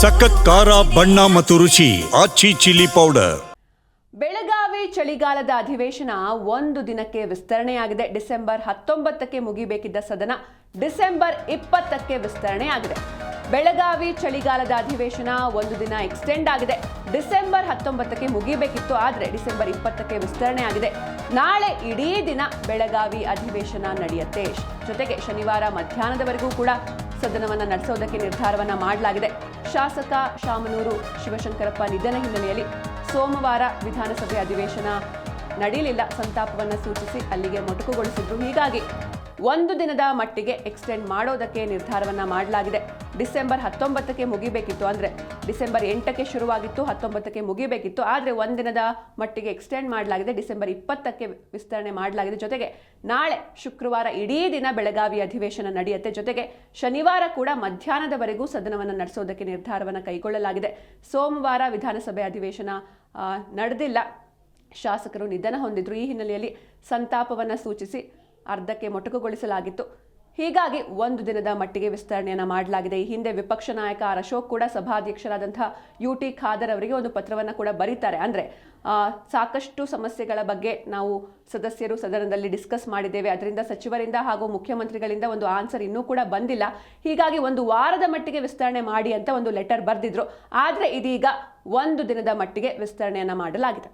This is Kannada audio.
ಸಖತ್ ಖಾರ, ಬಣ್ಣ ಮತ್ತು ರುಚಿ, ಆಚಿ ಚಿಲ್ಲಿ ಪೌಡರ್. ಬೆಳಗಾವಿ ಚಳಿಗಾಲದ ಅಧಿವೇಶನ ಒಂದು ದಿನಕ್ಕೆ ವಿಸ್ತರಣೆಯಾಗಿದೆ. ಡಿಸೆಂಬರ್ ಹತ್ತೊಂಬತ್ತಕ್ಕೆ ಮುಗಿಬೇಕಿದ್ದ ಸದನ ಡಿಸೆಂಬರ್ ಇಪ್ಪತ್ತಕ್ಕೆ ವಿಸ್ತರಣೆಯಾಗಿದೆ. ಬೆಳಗಾವಿ ಚಳಿಗಾಲದ ಅಧಿವೇಶನ ಒಂದು ದಿನ ಎಕ್ಸ್ಟೆಂಡ್ ಆಗಿದೆ. ಡಿಸೆಂಬರ್ ಹತ್ತೊಂಬತ್ತಕ್ಕೆ ಮುಗಿಬೇಕಿತ್ತು, ಆದರೆ ಡಿಸೆಂಬರ್ ಇಪ್ಪತ್ತಕ್ಕೆ ವಿಸ್ತರಣೆ ಆಗಿದೆ ನಾಳೆ ಇಡೀ ದಿನ ಬೆಳಗಾವಿ ಅಧಿವೇಶನ ನಡೆಯುತ್ತೆ. ಜೊತೆಗೆ ಶನಿವಾರ ಮಧ್ಯಾಹ್ನದವರೆಗೂ ಕೂಡ ಸದನವನ್ನು ನಡೆಸೋದಕ್ಕೆ ನಿರ್ಧಾರವನ್ನ ಮಾಡಲಾಗಿದೆ. ಶಾಸಕ ಶಾಮನೂರು ಶಿವಶಂಕರಪ್ಪ ನಿಧನ ಹಿನ್ನೆಲೆಯಲ್ಲಿ ಸೋಮವಾರ ವಿಧಾನಸಭೆ ಅಧಿವೇಶನ ನಡೆಯಲಿಲ್ಲ. ಸಂತಾಪವನ್ನು ಸೂಚಿಸಿ ಅಲ್ಲಿಗೆ ಮೊಟಕುಗೊಳಿಸಿದ್ರು. ಹೀಗಾಗಿ ಒಂದು ದಿನದ ಮಟ್ಟಿಗೆ ಎಕ್ಸ್ಟೆಂಡ್ ಮಾಡೋದಕ್ಕೆ ನಿರ್ಧಾರವನ್ನ ಮಾಡಲಾಗಿದೆ. ಡಿಸೆಂಬರ್ ಹತ್ತೊಂಬತ್ತಕ್ಕೆ ಮುಗಿಬೇಕಿತ್ತು ಅಂದರೆ ಡಿಸೆಂಬರ್ ಎಂಟಕ್ಕೆ ಶುರುವಾಗಿತ್ತು, ಹತ್ತೊಂಬತ್ತಕ್ಕೆ ಮುಗಿಬೇಕಿತ್ತು. ಆದರೆ ಒಂದಿನದ ಮಟ್ಟಿಗೆ ಎಕ್ಸ್ಟೆಂಡ್ ಮಾಡಲಾಗಿದೆ. ಡಿಸೆಂಬರ್ ಇಪ್ಪತ್ತಕ್ಕೆ ವಿಸ್ತರಣೆ ಮಾಡಲಾಗಿದೆ. ಜೊತೆಗೆ ನಾಳೆ ಶುಕ್ರವಾರ ಇಡೀ ದಿನ ಬೆಳಗಾವಿ ಅಧಿವೇಶನ ನಡೆಯುತ್ತೆ. ಜೊತೆಗೆ ಶನಿವಾರ ಕೂಡ ಮಧ್ಯಾಹ್ನದವರೆಗೂ ಸದನವನ್ನು ನಡೆಸೋದಕ್ಕೆ ನಿರ್ಧಾರವನ್ನು ಕೈಗೊಳ್ಳಲಾಗಿದೆ. ಸೋಮವಾರ ವಿಧಾನಸಭೆ ಅಧಿವೇಶನ ನಡೆದಿಲ್ಲ. ಶಾಸಕರು ನಿಧನ ಹೊಂದಿದ್ರು. ಈ ಹಿನ್ನೆಲೆಯಲ್ಲಿ ಸಂತಾಪವನ್ನು ಸೂಚಿಸಿ ಅರ್ಧಕ್ಕೆ ಮೊಟಕುಗೊಳಿಸಲಾಗಿತ್ತು. ಹೀಗಾಗಿ ಒಂದು ದಿನದ ಮಟ್ಟಿಗೆ ವಿಸ್ತರಣೆಯನ್ನು ಮಾಡಲಾಗಿದೆ. ಈ ಹಿಂದೆ ವಿಪಕ್ಷ ನಾಯಕ ಅಶೋಕ್ ಕೂಡ ಸಭಾಧ್ಯಕ್ಷರಾದಂತಹ ಯು ಟಿ ಖಾದರ್ ಅವರಿಗೆ ಒಂದು ಪತ್ರವನ್ನು ಕೂಡ ಬರೀತಾರೆ. ಅಂದರೆ ಸಾಕಷ್ಟು ಸಮಸ್ಯೆಗಳ ಬಗ್ಗೆ ನಾವು ಸದಸ್ಯರು ಸದನದಲ್ಲಿ ಡಿಸ್ಕಸ್ ಮಾಡಿದ್ದೇವೆ. ಅದರಿಂದ ಸಚಿವರಿಂದ ಹಾಗೂ ಮುಖ್ಯಮಂತ್ರಿಗಳಿಂದ ಒಂದು ಆನ್ಸರ್ ಇನ್ನೂ ಕೂಡ ಬಂದಿಲ್ಲ. ಹೀಗಾಗಿ ಒಂದು ವಾರದ ಮಟ್ಟಿಗೆ ವಿಸ್ತರಣೆ ಮಾಡಿ ಅಂತ ಒಂದು ಲೆಟರ್ ಬರೆದಿದ್ರು. ಆದರೆ ಇದೀಗ ಒಂದು ದಿನದ ಮಟ್ಟಿಗೆ ವಿಸ್ತರಣೆಯನ್ನು ಮಾಡಲಾಗಿದೆ.